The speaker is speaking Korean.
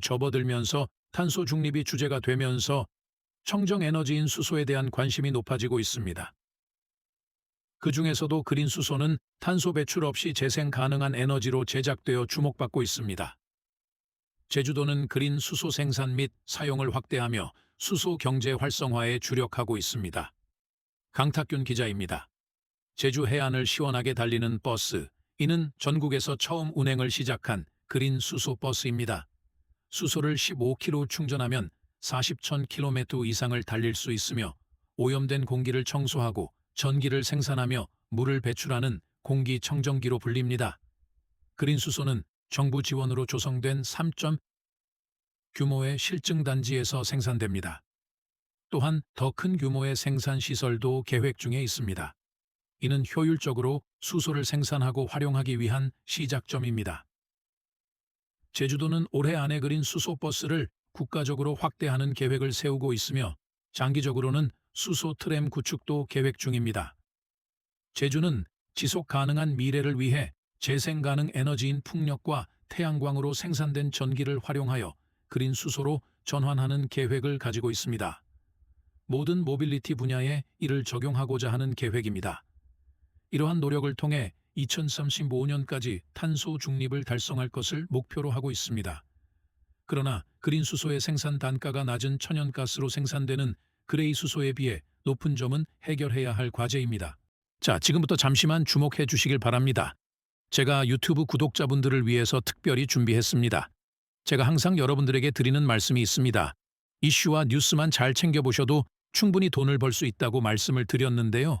접어들면서 탄소 중립이 주제가 되면서 청정 에너지인 수소에 대한 관심이 높아지고 있습니다. 그 중에서도 그린 수소는 탄소 배출 없이 재생 가능한 에너지로 제작되어 주목받고 있습니다. 제주도는 그린 수소 생산 및 사용을 확대하며 수소 경제 활성화에 주력하고 있습니다. 강탁균 기자입니다. 제주 해안을 시원하게 달리는 버스. 이는 전국에서 처음 운행을 시작한 그린 수소 버스입니다. 수소를 15km 충전하면 40,000km 이상을 달릴 수 있으며 오염된 공기를 청소하고 전기를 생산하며 물을 배출하는 공기 청정기로 불립니다. 그린 수소는 정부 지원으로 조성된 3점 규모의 실증 단지에서 생산됩니다. 또한 더 큰 규모의 생산 시설도 계획 중에 있습니다. 이는 효율적으로 수소를 생산하고 활용하기 위한 시작점입니다. 제주도는 올해 안에 그린 수소 버스를 국가적으로 확대하는 계획을 세우고 있으며 장기적으로는 수소 트램 구축도 계획 중입니다. 제주는 지속 가능한 미래를 위해 재생 가능 에너지인 풍력과 태양광으로 생산된 전기를 활용하여 그린 수소로 전환하는 계획을 가지고 있습니다. 모든 모빌리티 분야에 이를 적용하고자 하는 계획입니다. 이러한 노력을 통해 2035년까지 탄소 중립을 달성할 것을 목표로 하고 있습니다. 그러나 그린 수소의 생산 단가가 낮은 천연가스로 생산되는 그레이 수소에 비해 높은 점은 해결해야 할 과제입니다. 자, 지금부터 잠시만 주목해 주시길 바랍니다. 제가 유튜브 구독자분들을 위해서 특별히 준비했습니다. 제가 항상 여러분들에게 드리는 말씀이 있습니다. 이슈와 뉴스만 잘 챙겨보셔도 충분히 돈을 벌 수 있다고 말씀을 드렸는데요.